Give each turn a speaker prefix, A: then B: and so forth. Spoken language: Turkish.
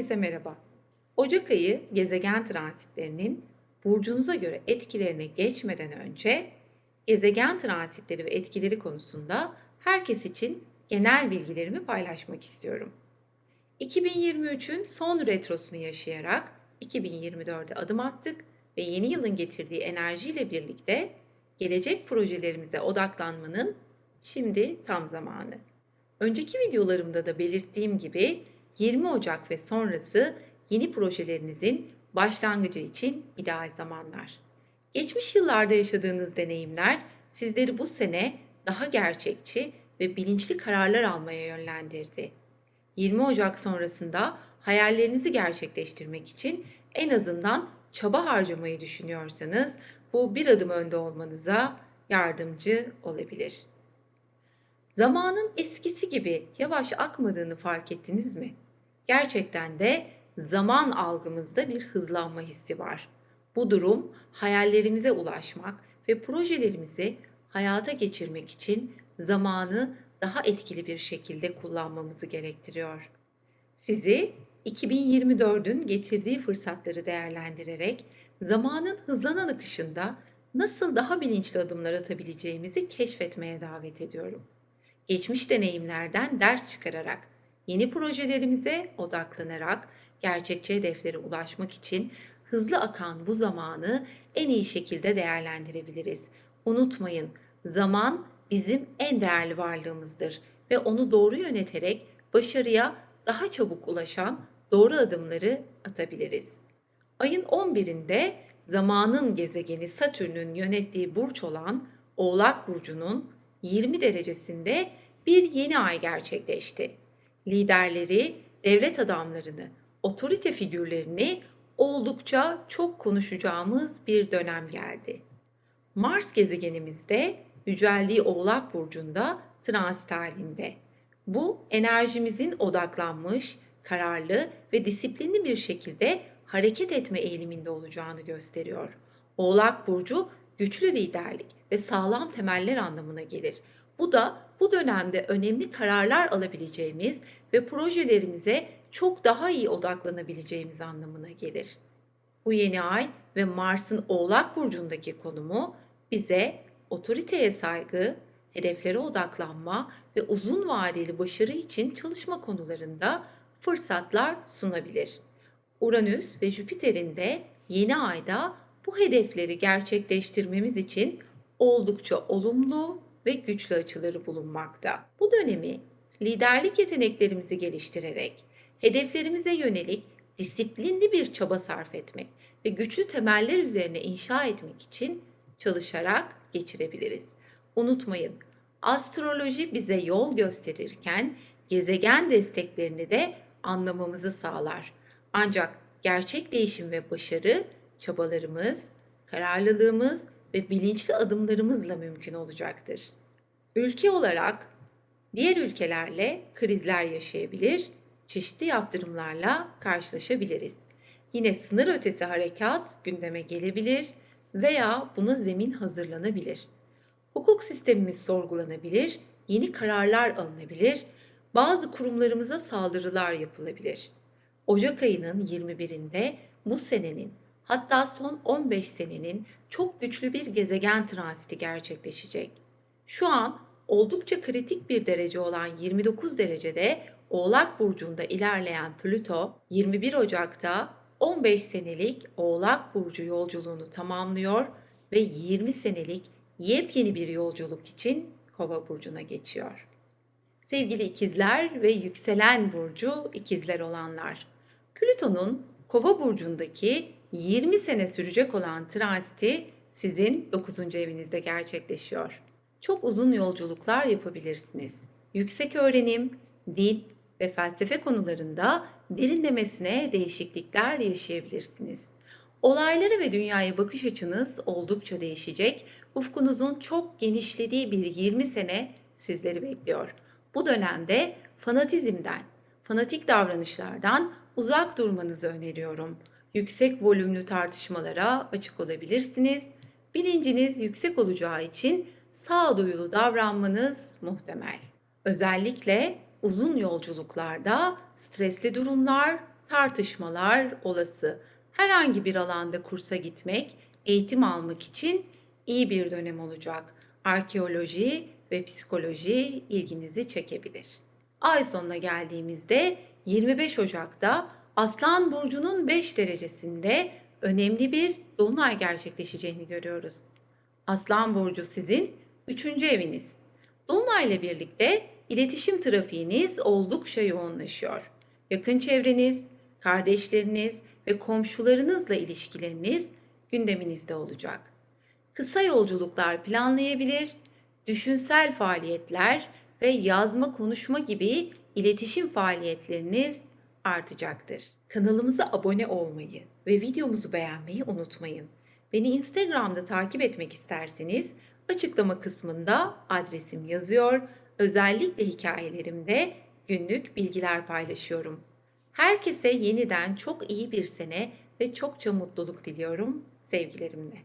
A: Herkese merhaba. Ocak ayı gezegen transitlerinin burcunuza göre etkilerine geçmeden önce gezegen transitleri ve etkileri konusunda herkes için genel bilgilerimi paylaşmak istiyorum. 2023'ün son retrosunu yaşayarak 2024'e adım attık ve yeni yılın getirdiği enerjiyle birlikte gelecek projelerimize odaklanmanın şimdi tam zamanı. Önceki videolarımda da belirttiğim gibi 20 Ocak ve sonrası yeni projelerinizin başlangıcı için ideal zamanlar. Geçmiş yıllarda yaşadığınız deneyimler sizleri bu sene daha gerçekçi ve bilinçli kararlar almaya yönlendirdi. 20 Ocak sonrasında hayallerinizi gerçekleştirmek için en azından çaba harcamayı düşünüyorsanız bu bir adım önde olmanıza yardımcı olabilir. Zamanın eskisi gibi yavaş akmadığını fark ettiniz mi? Gerçekten de zaman algımızda bir hızlanma hissi var. Bu durum hayallerimize ulaşmak ve projelerimizi hayata geçirmek için zamanı daha etkili bir şekilde kullanmamızı gerektiriyor. Sizi 2024'ün getirdiği fırsatları değerlendirerek zamanın hızlanan akışında nasıl daha bilinçli adımlar atabileceğimizi keşfetmeye davet ediyorum. Geçmiş deneyimlerden ders çıkararak, yeni projelerimize odaklanarak gerçekçi hedeflere ulaşmak için hızlı akan bu zamanı en iyi şekilde değerlendirebiliriz. Unutmayın, zaman bizim en değerli varlığımızdır ve onu doğru yöneterek başarıya daha çabuk ulaşan doğru adımları atabiliriz. Ayın 11'inde zamanın gezegeni Satürn'ün yönettiği burç olan Oğlak burcunun 20 derecesinde bir yeni ay gerçekleşti. Liderleri, devlet adamlarını, otorite figürlerini oldukça çok konuşacağımız bir dönem geldi. Mars gezegenimizde yüceldiği Oğlak burcunda transit halinde. Bu enerjimizin odaklanmış, kararlı ve disiplinli bir şekilde hareket etme eğiliminde olacağını gösteriyor. Oğlak burcu güçlü liderlik ve sağlam temeller anlamına gelir. Bu da bu dönemde önemli kararlar alabileceğimiz ve projelerimize çok daha iyi odaklanabileceğimiz anlamına gelir. Bu yeni ay ve Mars'ın Oğlak burcundaki konumu bize otoriteye saygı, hedeflere odaklanma ve uzun vadeli başarı için çalışma konularında fırsatlar sunabilir. Uranüs ve Jüpiter'in de yeni ayda bu hedefleri gerçekleştirmemiz için oldukça olumlu ve güçlü açıları bulunmakta. Bu dönemi liderlik yeteneklerimizi geliştirerek hedeflerimize yönelik disiplinli bir çaba sarf etmek ve güçlü temeller üzerine inşa etmek için çalışarak geçirebiliriz. Unutmayın, astroloji bize yol gösterirken gezegen desteklerini de anlamamızı sağlar. Ancak gerçek değişim ve başarı çabalarımız, kararlılığımız ve bilinçli adımlarımızla mümkün olacaktır. Ülke olarak diğer ülkelerle krizler yaşayabilir, çeşitli yaptırımlarla karşılaşabiliriz. Yine sınır ötesi harekat gündeme gelebilir veya buna zemin hazırlanabilir. Hukuk sistemimiz sorgulanabilir, yeni kararlar alınabilir, bazı kurumlarımıza saldırılar yapılabilir. Ocak ayının 21'inde bu senenin hatta son 15 senenin çok güçlü bir gezegen transiti gerçekleşecek. Şu an oldukça kritik bir derece olan 29 derecede Oğlak burcunda ilerleyen Plüto 21 Ocak'ta 15 senelik Oğlak burcu yolculuğunu tamamlıyor ve 20 senelik yepyeni bir yolculuk için Kova burcuna geçiyor. Sevgili ikizler ve yükselen burcu ikizler olanlar. Plüton'un Kova burcundaki 20 sene sürecek olan transiti sizin 9. evinizde gerçekleşiyor. Çok uzun yolculuklar yapabilirsiniz. Yüksek öğrenim, dil ve felsefe konularında derinlemesine değişiklikler yaşayabilirsiniz. Olaylara ve dünyaya bakış açınız oldukça değişecek. Ufkunuzun çok genişlediği bir 20 sene sizleri bekliyor. Bu dönemde fanatizmden, fanatik davranışlardan uzak durmanızı öneriyorum. Yüksek volümlü tartışmalara açık olabilirsiniz. Bilinciniz yüksek olacağı için sağduyulu davranmanız muhtemel. Özellikle uzun yolculuklarda stresli durumlar, tartışmalar olası. Herhangi bir alanda kursa gitmek, eğitim almak için iyi bir dönem olacak. Arkeoloji ve psikoloji ilginizi çekebilir. Ay sonuna geldiğimizde 25 Ocak'ta Aslan Burcu'nun 5 derecesinde önemli bir dolunay gerçekleşeceğini görüyoruz. Aslan Burcu sizin 3. eviniz. Dolunay ile birlikte iletişim trafiğiniz oldukça yoğunlaşıyor. Yakın çevreniz, kardeşleriniz ve komşularınızla ilişkileriniz gündeminizde olacak. Kısa yolculuklar planlayabilir, düşünsel faaliyetler ve yazma konuşma gibi iletişim faaliyetleriniz artacaktır. Kanalımıza abone olmayı ve videomuzu beğenmeyi unutmayın. Beni Instagram'da takip etmek isterseniz açıklama kısmında adresim yazıyor. Özellikle hikayelerimde günlük bilgiler paylaşıyorum. Herkese yeniden çok iyi bir sene ve çokça mutluluk diliyorum sevgilerimle.